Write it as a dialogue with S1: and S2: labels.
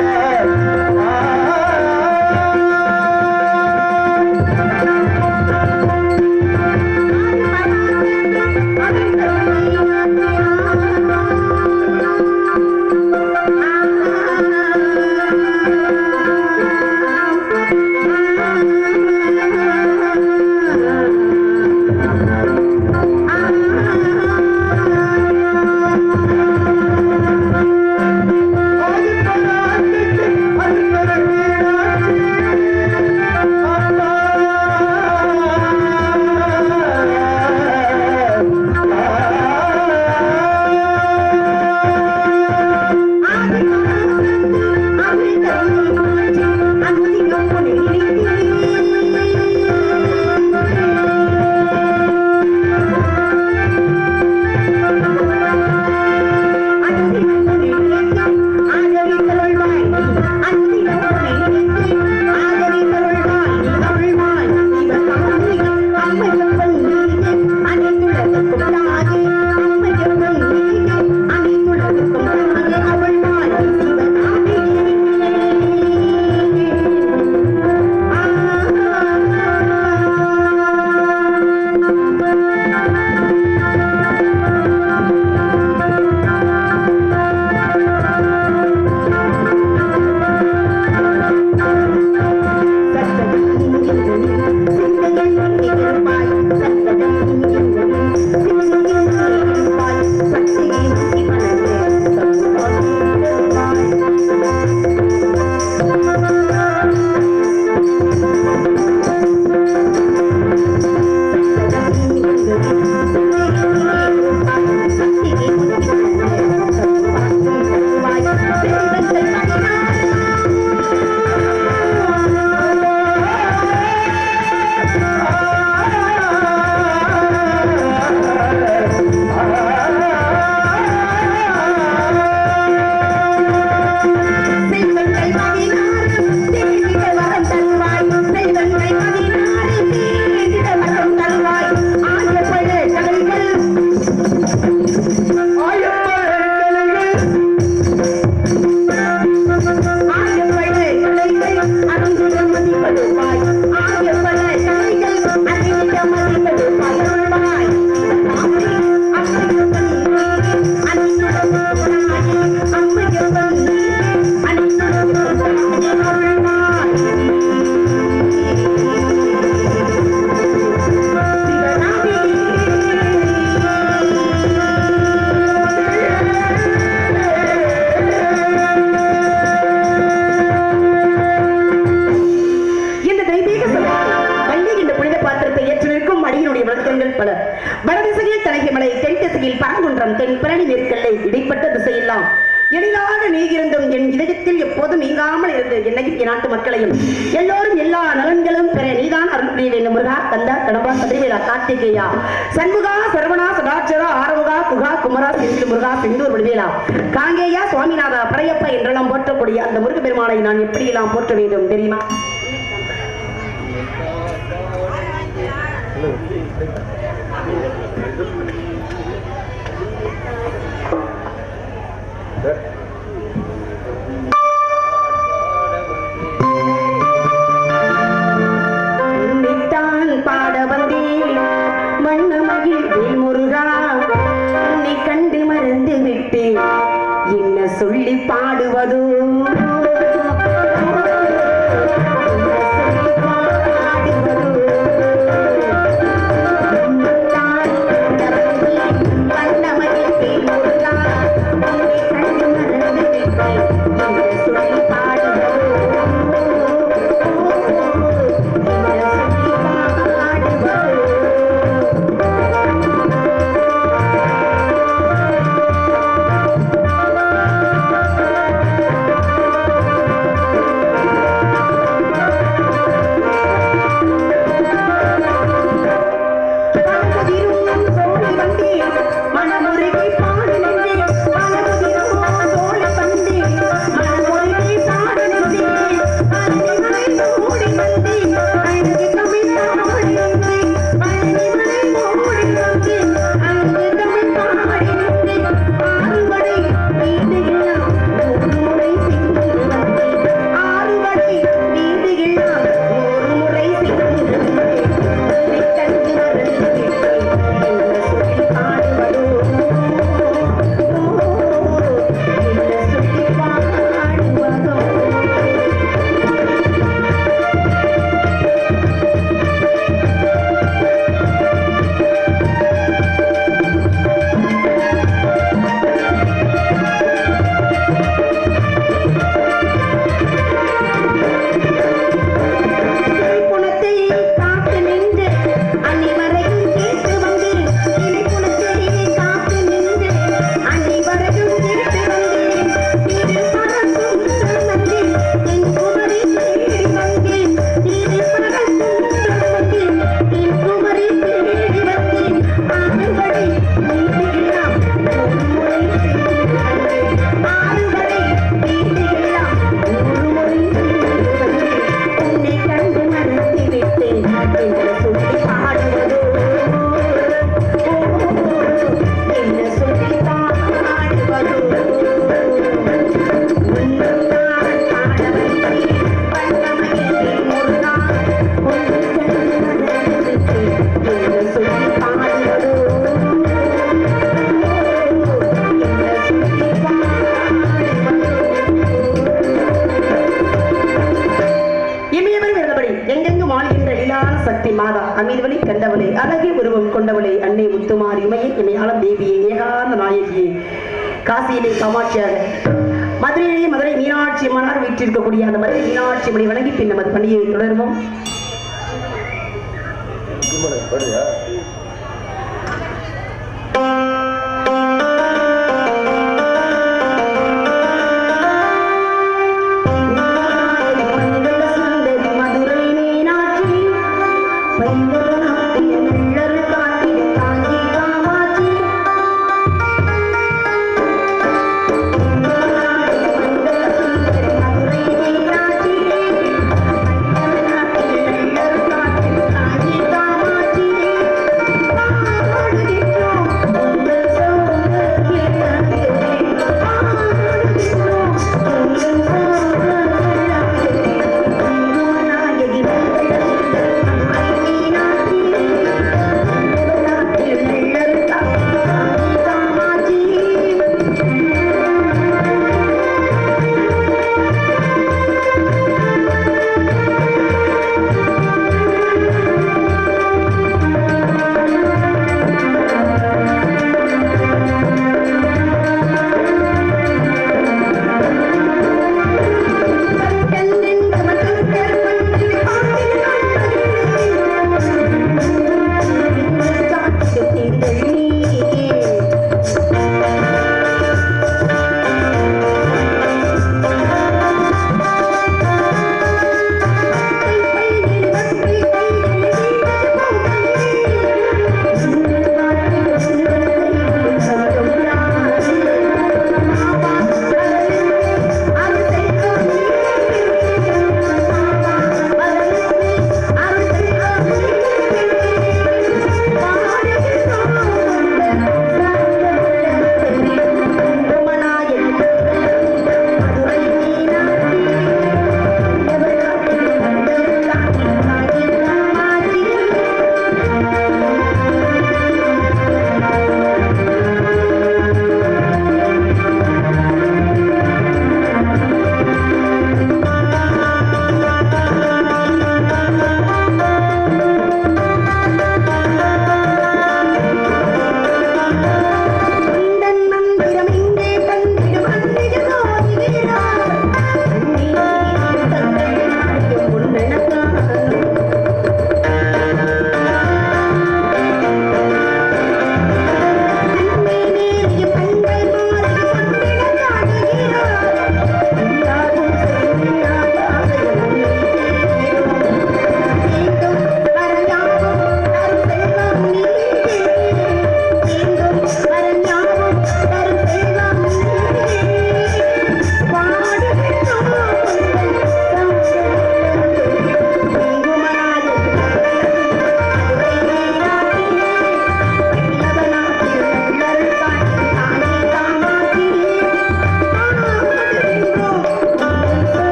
S1: Yeah. மலை தென் திசையில் பரங்குன்றம் தென் பிரணி மேற்கல்லை இடைப்பட்ட திசையெல்லாம். எளிதாக நீகிருந்தும் என் இதயத்தில் எப்போதும் நீங்காமல் இருந்து என்னையும் என் நாட்டு மக்களையும். எல்லோரும் எல்லா நலன்களும் பெற நீதான் அருள் புரிய வேண்டும் முருகா கந்தா கடம்பா கதிரவேலா கார்த்திகேயா. சண்முகா சரவணா சதாச்சரா ஆரமுகா குகா குமரா சிந்து முருகா செந்தூர் விடுவேலா. காங்கேயா சுவாமிநாதா பரையப்பா என்றெல்லாம் போற்றக்கூடிய அந்த முருக பெருமாளை நான் எப்படியெல்லாம் போற்ற வேண்டும் தெரியுமா? உன்னைத்தான் சொல்லி பாடுவதோ? சக்தி மாதா அமிர்வழி கண்டவளே அழகிய உருவம் கொண்டவளே அன்னை முத்துமாரி உமையை இமையாளம் தேவியே ஏகாந்த நாயகியே. காசியிலே காமாட்சியாக. மதுரையிலேயே மதுரை மீனாட்சி அம்மனார் வீற்றிருக்கக்கூடிய அந்த மதுரை மீனாட்சி அம்மனை வணங்கி பின் நமது பணியை தொடர்வோம்.